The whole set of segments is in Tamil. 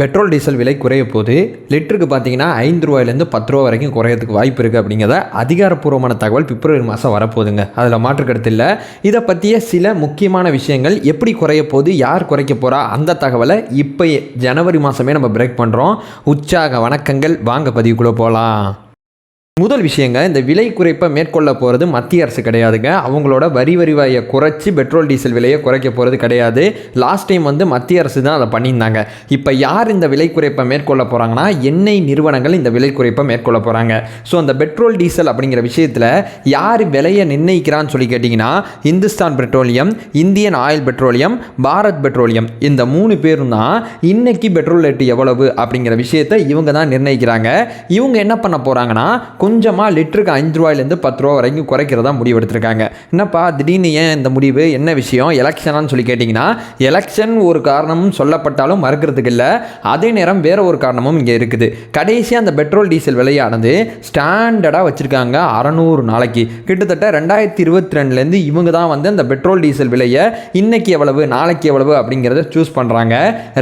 பெட்ரோல் டீசல் விலை குறைய போது லிட்டருக்கு பார்த்தீங்கன்னா ஐந்து ரூபாயிலேருந்து பத்து ரூபா வரைக்கும் குறையறதுக்கு வாய்ப்பு இருக்குது அப்படிங்கிறத அதிகாரப்பூர்வமான தகவல் பிப்ரவரி மாதம் வரப்போகுதுங்க. அதில் மாற்று இல்லை. இதை பற்றிய சில முக்கியமான விஷயங்கள் எப்படி குறைய போது யார் குறைக்க போகிறா அந்த தகவலை இப்போ ஜனவரி மாதமே நம்ம பிரேக் பண்ணுறோம் உற்சாக வணக்கங்கள். வாங்க பதிவுக்குள்ளே போகலாம். முதல் விஷயங்க இந்த விலை குறைப்பை மேற்கொள்ள போகிறது மத்திய அரசு கிடையாதுங்க. அவங்களோட வரி வரிவாயை குறைச்சி பெட்ரோல் டீசல் விலையை குறைக்க போகிறது கிடையாது. லாஸ்ட் டைம் வந்து மத்திய அரசு தான் அதை பண்ணியிருந்தாங்க. இப்போ யார் இந்த விலை குறைப்பை மேற்கொள்ள போகிறாங்கன்னா எண்ணெய் நிறுவனங்கள் இந்த விலை குறைப்பை மேற்கொள்ள போகிறாங்க ஸோ அந்த பெட்ரோல் டீசல் அப்படிங்கிற விஷயத்தில் யார் விலையை நிர்ணயிக்கிறான்னு சொல்லி கேட்டிங்கன்னா Hindustan petroleum Indian oil petroleum Bharat petroleum. இந்த மூணு பேரும் தான் இன்னைக்கு பெட்ரோல் ரேட்டு எவ்வளவு அப்படிங்கிற விஷயத்தை இவங்க தான் நிர்ணயிக்கிறாங்க. இவங்க என்ன பண்ண போகிறாங்கன்னா கொஞ்சமாக லிட்டருக்கு அஞ்சு ரூபாயிலேருந்து பத்து ரூபா வரைக்கும் குறைக்கிறதா முடிவு எடுத்திருக்காங்க என்னப்பா திடீர்னு ஏன் இந்த முடிவு? என்ன விஷயம்? எலெக்ஷனான்னு சொல்லி கேட்டிங்கன்னா எலெக்ஷன் ஒரு காரணமும் சொல்லப்பட்டாலும் மறுக்கிறதுக்கு இல்லை. அதே நேரம் வேற ஒரு காரணமும் இங்கே இருக்குது. கடைசியாக அந்த பெட்ரோல் டீசல் விலையானது ஸ்டாண்டர்டாக வச்சுருக்காங்க அறநூறு நாளைக்கு. கிட்டத்தட்ட ரெண்டாயிரத்தி இருபத்தி ரெண்டுலேருந்து இவங்க தான் வந்து அந்த பெட்ரோல் டீசல் விலையை இன்னைக்கு எவ்வளவு நாளைக்கு எவ்வளவு அப்படிங்கிறத சூஸ் பண்ணுறாங்க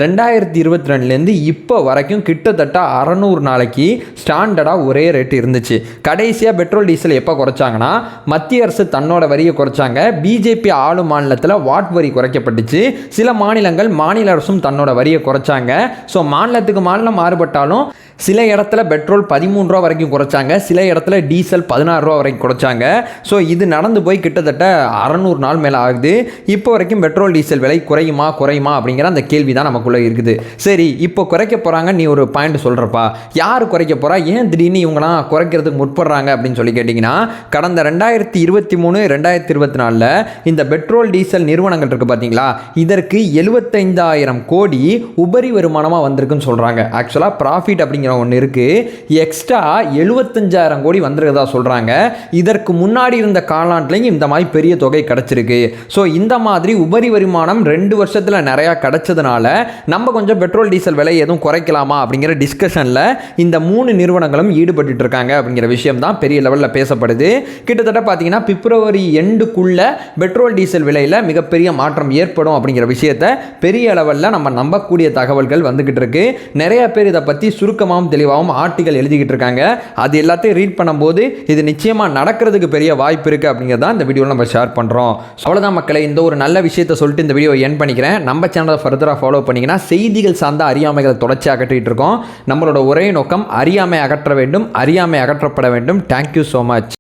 ரெண்டாயிரத்தி இருபத்தி ரெண்டுலேருந்து இப்போ வரைக்கும் கிட்டத்தட்ட அறநூறு நாளைக்கு ஸ்டாண்டர்டாக ஒரே ரேட் இருந்துச்சு. கடைசியாக பெட்ரோல் டீசல் எப்போ குறைச்சாங்கன்னா மத்திய அரசு தன்னோட வரியை குறைச்சாங்க. பிஜேபி ஆளும் மாநிலத்தில் வாட் வரி குறைக்கப்பட்டுச்சு. சில மாநிலங்கள் மாநில அரசும் தன்னோட வரியை குறைச்சாங்க. ஸோ மாநிலத்துக்கு மாநிலம் மாறுபட்டாலும் சில இடத்துல பெட்ரோல் பதிமூணு ரூபா வரைக்கும் குறைச்சாங்க. சில இடத்துல டீசல் பதினாறு ரூபா வரைக்கும் குறைச்சாங்க. ஸோ இது நடந்து போய் கிட்டத்தட்ட அறநூறு நாள் மேலே ஆகுது. இப்போ வரைக்கும் பெட்ரோல் டீசல் விலை குறையுமா குறையுமா அப்படிங்கிற அந்த கேள்வி தான் நமக்குள்ளே இருக்குது. சரி இப்போ குறைக்க போகிறாங்க நீ ஒரு பாயிண்ட் சொல்கிறப்பா யார் குறைக்க போகிறா ஏன் திடீர்னு இவங்களாம் குறைக்கிறதுக்கு முற்படுறாங்க அப்படின்னு சொல்லி கேட்டிங்கன்னா கடந்த ரெண்டாயிரத்தி இருபத்தி மூணு ரெண்டாயிரத்தி இருபத்தி நாலில் இந்த பெட்ரோல் டீசல் நிறுவனங்கள் இருக்குது பார்த்தீங்களா இதற்கு எழுபத்தைந்தாயிரம் கோடி உபரி வருமானமாக வந்திருக்குன்னு சொல்கிறாங்க ஆக்சுவலாக ப்ராஃபிட் அப்படிங்கிற ஒன்று இருக்குது எக்ஸ்ட்ரா எழுபத்தஞ்சாயிரம் கோடி வந்திருக்கதா சொல்கிறாங்க இதற்கு முன்னாடி இருந்த காலாண்டுலையும் இந்த மாதிரி பெரிய தொகை கிடச்சிருக்கு. ஸோ இந்த மாதிரி உபரி வருமானம் ரெண்டு வருஷத்தில் நிறையா கிடச்சதுனால நம்ம கொஞ்சம் பெட்ரோல் டீசல் விலை எதுவும் குறைக்கலாமா அப்படிங்கிற டிஸ்கஷனில் இந்த மூணு நிறுவனங்களும் ஈடுபட்டு இருக்காங்க அப்படிங்கிற விஷயம் தான் பெரிய லெவலில் பேசப்படுது. கிட்டத்தட்ட பார்த்தீங்கன்னா பிப்ரவரி எண்டுக்குள்ள பெட்ரோல் டீசல் விலையில் மிகப்பெரிய மாற்றம் ஏற்படும் அப்படிங்கிற விஷயத்தை பெரிய லெவலில் நம்ம நம்பக்கூடிய தகவல்கள் வந்துக்கிட்டு இருக்கு. நிறைய பேர் இதை பற்றி சுருக்கமாக தெளிவாகவும் ஆர்டிகல் எழுதிக்கிட்டு இருக்காங்க. அது எல்லாத்தையும் ரீட் பண்ணும்போது இது நிச்சயமாக நடக்கிறதுக்கு பெரிய வாய்ப்பு இருக்குது அப்படிங்கிறத இந்த வீடியோவில் நம்ம ஷேர் பண்ணுறோம் அவ்வளோதான் மக்களை. இந்த ஒரு நல்ல விஷயத்தை சொல்லிட்டு இந்த வீடியோ என் பண்ணிக்கிறேன். நம்ம சேனலை ஃபர்தராக ஃபாலோ பண்ணிங்கன்னா செய்திகள் சார்ந்த அறியாமைகளை தொடர்ச்சி அகற்றிட்டு இருக்கோம். நம்மளோட ஒரே நோக்கம் அறியாமை அகற்ற வேண்டும் அறியாமை அகற்றப்பட வேண்டும். Thank you so much